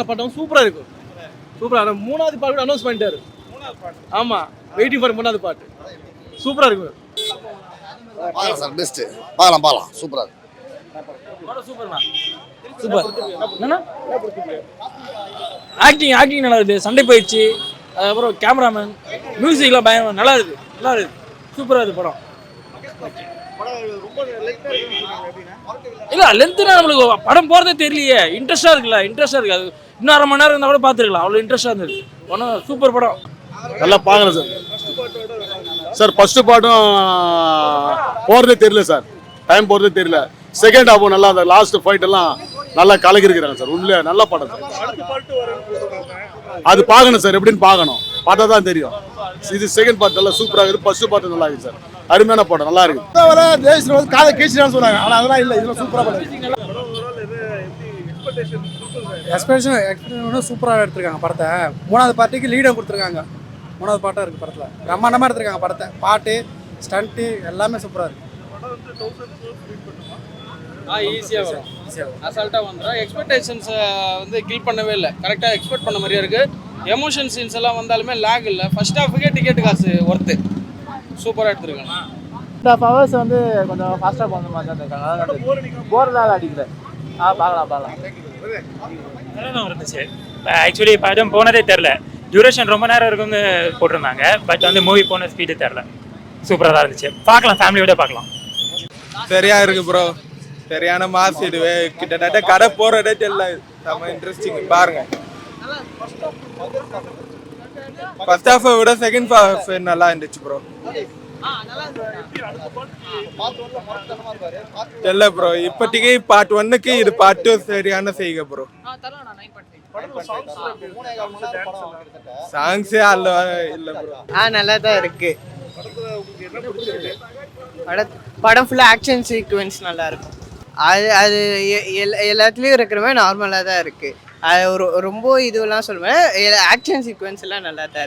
படம் சூப்பரா இருக்கும். சூப்பரா. மூணாவது பாட்டு கூட அனௌன்ஸ் பண்ணிட்டாரு. ஆமா வெயிட்டிங் ஃபார் மூணாவது பாட்டு. சூப்பரா இருக்கும். பார்க்கலாம் சார் பெஸ்ட்டு பார்க்கலாம் பார்க்கலாம் சூப்பராக இருக்கு படம் சூப்பர்ண்ணா சூப்பர். என்னண்ணா? ஆக்டிங் ஆக்டிங் நல்லா இருக்குது சண்டை பயிற்சி அதுக்கப்புறம் கேமராமேன் மியூசிக்லாம் பயங்கர நல்லா இருக்குது நல்லா இருக்குது சூப்பராக இருக்குது படம். இல்லை லென்த்துனா நம்மளுக்கு படம் போகிறதே தெரியலையே. இன்ட்ரெஸ்ட்டாக இருக்குல்ல இன்ட்ரெஸ்ட்டாக இருக்குது அது இன்னும் அரை மணி நேரம் இருந்தால் கூட பார்த்துருக்கலாம் அவ்வளோ இன்ட்ரெஸ்ட்டாக இருந்தது. படம் சூப்பர் படம். நல்லா பார்க்கணும் சார் சார் ஃபர்ஸ்ட் பாட்டும் போகிறதே தெரியல சார் டைம் போகிறதே தெரியல. செகண்ட் ஹாஃபும் நல்லா அந்த லாஸ்ட் ஃபைட் எல்லாம் நல்லா கலக்கிருக்கிறாங்க சார் உள்ள நல்ல படம் சார் அது பார்க்கணும் சார் எப்படின்னு பார்க்கணும் பார்த்தா தான் தெரியும். இது செகண்ட் பார்ட் நல்லா சூப்பராக இருக்குது ஃபர்ஸ்ட் பார்ட் நல்லா இருக்குது சார் அருமையான படம் நல்லா இருக்குது வர வந்து காதை கீழ்ச்சிடான்னு சொன்னாங்க. ஆனால் அதெல்லாம் இல்லை இதெல்லாம் சூப்பராக பண்ணுது எக்ஸ்பெக்டேஷன் எக்ஸ்பெக்டேஷன் சூப்பராக எடுத்திருக்காங்க படத்தை. மூணாவது பார்ட்டிக்கு லீடம் கொடுத்துருக்காங்க. மூணாவது பாட்டாக இருக்குது படத்தில். பிரம்மாண்டமாக எடுத்திருக்காங்க படத்தை. பாட்டு ஸ்டண்ட்டு எல்லாமே சூப்பராக இருக்குது ஆ ஈஸியாக வரும். அசால்ட்டாக வந்துடும் எக்ஸ்பெக்டேஷன்ஸ் வந்து கில் பண்ணவே இல்லை. கரெக்டாக எக்ஸ்பெக்ட் பண்ண மாதிரியே இருக்குது எமோஷன் சீன்ஸ் எல்லாம் வந்தாலுமே லேக் இல்லை. ஃபர்ஸ்ட் ஹாஃபுக்கே டிக்கெட் காசு ஒர்த்து சூப்பராக எடுத்துருக்காங்க. இந்த பவர்ஸ் வந்து கொஞ்சம் ஃபாஸ்ட்டாக போன மாதிரி தான் இருக்காங்க. போர் தான் அடிக்கல. ஆ பார்க்கலாம் பார்க்கலாம். இருந்துச்சு? ஆக்சுவலி படம் போனதே தெரில டியூரேஷன் ரொம்ப நேரம் இருக்கும்னு போட்டிருந்தாங்க. பட் வந்து மூவி போன ஸ்பீடு தெரில சூப்பராக தான் இருந்துச்சு. பார்க்கலாம் ஃபேமிலியோட பார்க்கலாம். சரியா இருக்கு ப்ரோ சரியான மாஸ் இதுவே. கிட்டத்தட்ட கடை போறதே தெரியல. செம்ம இன்ட்ரெஸ்டிங் பாருங்க. ஃபர்ஸ்ட் ஹாஃபை விட செகண்ட் ஹாஃப் நல்லா இருந்துச்சு ப்ரோ தெரியல ப்ரோ இப்போதைக்கு பார்ட் ஒன்னுக்கு இது பார்ட் டூ சரியான செய்க ப்ரோ சாங்ஸே அல்ல இல்ல ப்ரோ ஆ நல்லா தான் இருக்கு. படம் படம் ஃபுல்லாக ஆக்ஷன் சீக்வென்ஸ் நல்லா இருக்கும். அது அது எ- எல்லாத்துலேயும் இருக்கிற மாதிரி நார்மலாக தான் இருக்குது அது ஒரு ரொம்ப இதுவெல்லாம் சொல்லுவேன் ஆக்ஷன் சீக்வன்ஸ் எல்லாம் நல்லா தான்